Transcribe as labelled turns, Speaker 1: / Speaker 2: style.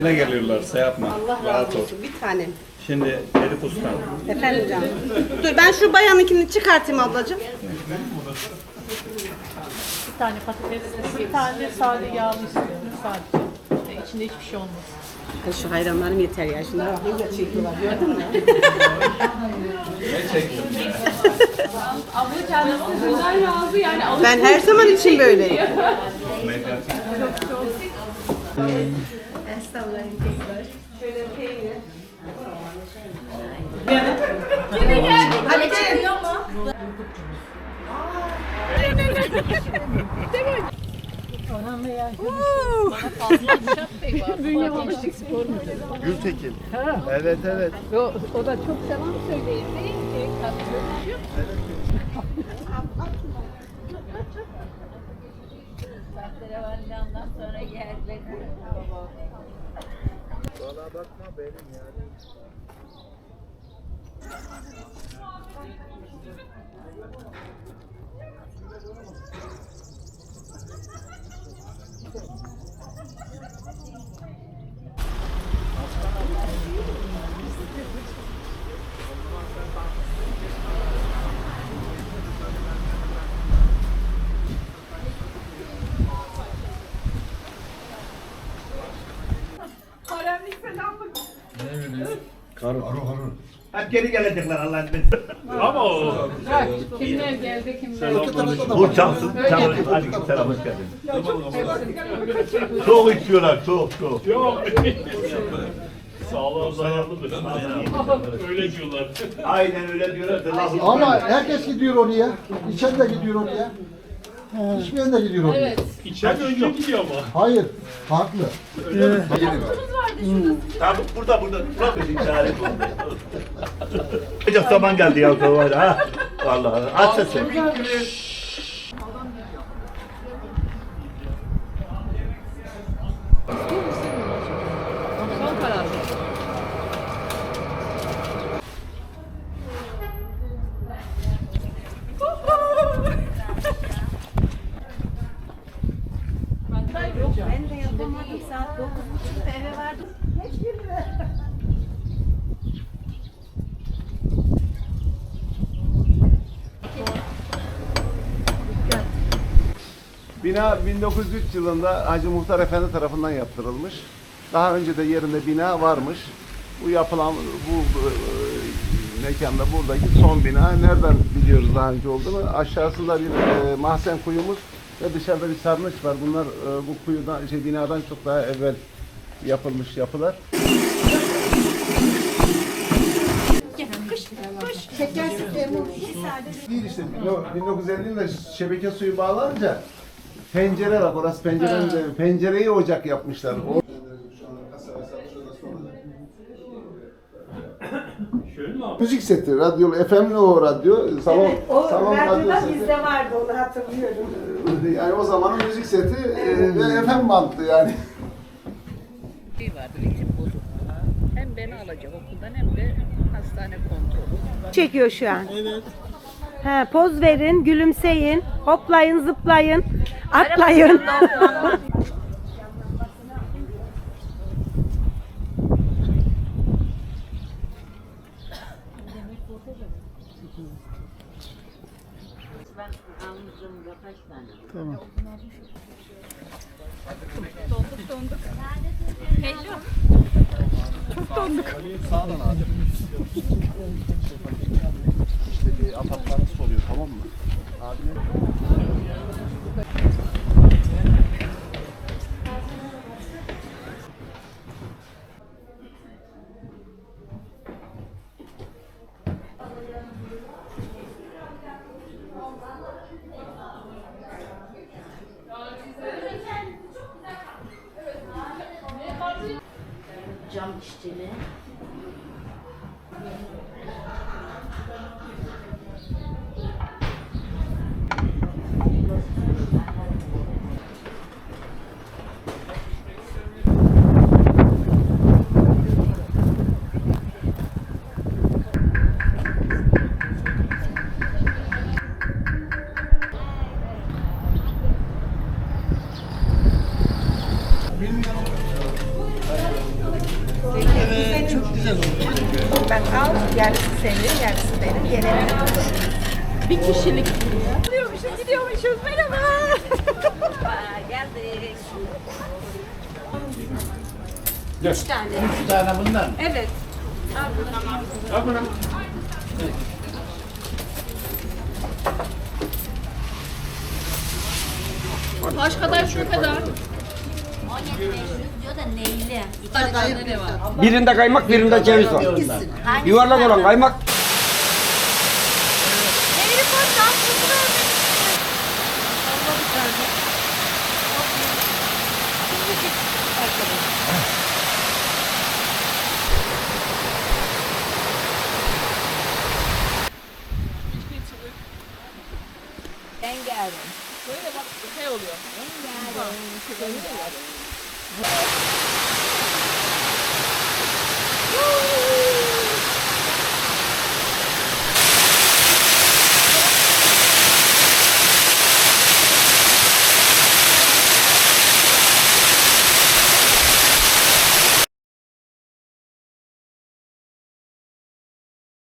Speaker 1: Ne geliyorlarsa yapma.
Speaker 2: Allah razı
Speaker 1: ol.
Speaker 2: olsun. Bir tanem.
Speaker 1: Şimdi Elif Usta.
Speaker 2: Efendim canım. Dur ben şu bayanınkini çıkartayım ablacığım.
Speaker 3: Bir tane patates, bir tane de sade yağlı istiyorum sadece. İçinde hiçbir şey olmaz.
Speaker 2: Ay şu hayranlarım yeter ya. Şunlara bak ne güzel çekiyorlar gördün mü?
Speaker 3: Abla kendisi güzel razı yani alışveriş
Speaker 2: ben her zaman için böyleyim.
Speaker 3: Hadi çıkıyor mu? Dünya gençlik spor müdürü.
Speaker 4: Gültekin. Evet evet.
Speaker 3: O, o da çok selam söyleyin değil mi? Katılıyor.
Speaker 5: Sonra geldiler.
Speaker 4: Valla bakma benim yani.
Speaker 6: Hep geri gelecekler Allah'ın izniyle.
Speaker 3: Kimler geldi kimler?
Speaker 6: Bu çalsın, çalsın. Hadi selam hoş geldin. Çok içiyorlar, çok çok.
Speaker 7: Sağlığa zararlıdır. Öyle diyorlar.
Speaker 6: Aynen öyle diyorlar.
Speaker 4: Ama herkes gidiyor oraya. İçen de gidiyor oraya. İçmeyen de gidiyor oraya.
Speaker 3: Evet.
Speaker 7: İçeride önce gidiyor ama.
Speaker 4: Hayır. Farklı.
Speaker 6: Tamam burada burada. Burada bir işaret oldu. Çok zaman geldi ya var ha. Vallahi aç sesi.
Speaker 8: Bina 1903 yılında Hacı Muhtar Efendi tarafından yaptırılmış. Daha önce de yerinde bina varmış. Bu yapılan bu e, mekanda buradaki son bina. Nereden biliyoruz daha önce olduğunu? Aşağısında bir e, mahzen kuyumuz ve dışarıda bir sarnıç var. Bunlar e, bu kuyudan, şey, binadan çok daha evvel yapılmış yapılar. Değil işte 1950 yılında şebeke suyu bağlanınca pencere var orası pencerenin de pencereyi ocak yapmışlar. O... Müzik seti, radyo, FM'li o radyo, salon, salon radyo seti.
Speaker 2: vardı onu hatırlıyorum.
Speaker 8: Yani o zamanın müzik seti e, ve FM bantlı yani.
Speaker 5: Bir vardı bizim bozuk. Hem beni alacak okuldan hem de hastane kontrolü.
Speaker 2: Çekiyor şu an. Evet. He, poz verin, gülümseyin, hoplayın, zıplayın, atlayın.
Speaker 5: Ben almışım da kaç tane?
Speaker 8: İşte apartmanı oluyor tamam mı?
Speaker 9: 지내? Al, yarısı senin, yarısı benim. Gelelim.
Speaker 10: Bir kişilik.
Speaker 9: Gidiyormuşuz, gidiyormuşuz. Merhaba.
Speaker 11: Geldik.
Speaker 10: Kaç kadar şu kadar?
Speaker 12: Diyor da neyli?
Speaker 13: Birinde kaymak, birinde ceviz var. Yuvarlak olan kaymak,
Speaker 12: Neyli koçtan kızı
Speaker 11: Rengarenk.
Speaker 10: Böyle bak şey oluyor.
Speaker 12: vermiş. Yeah.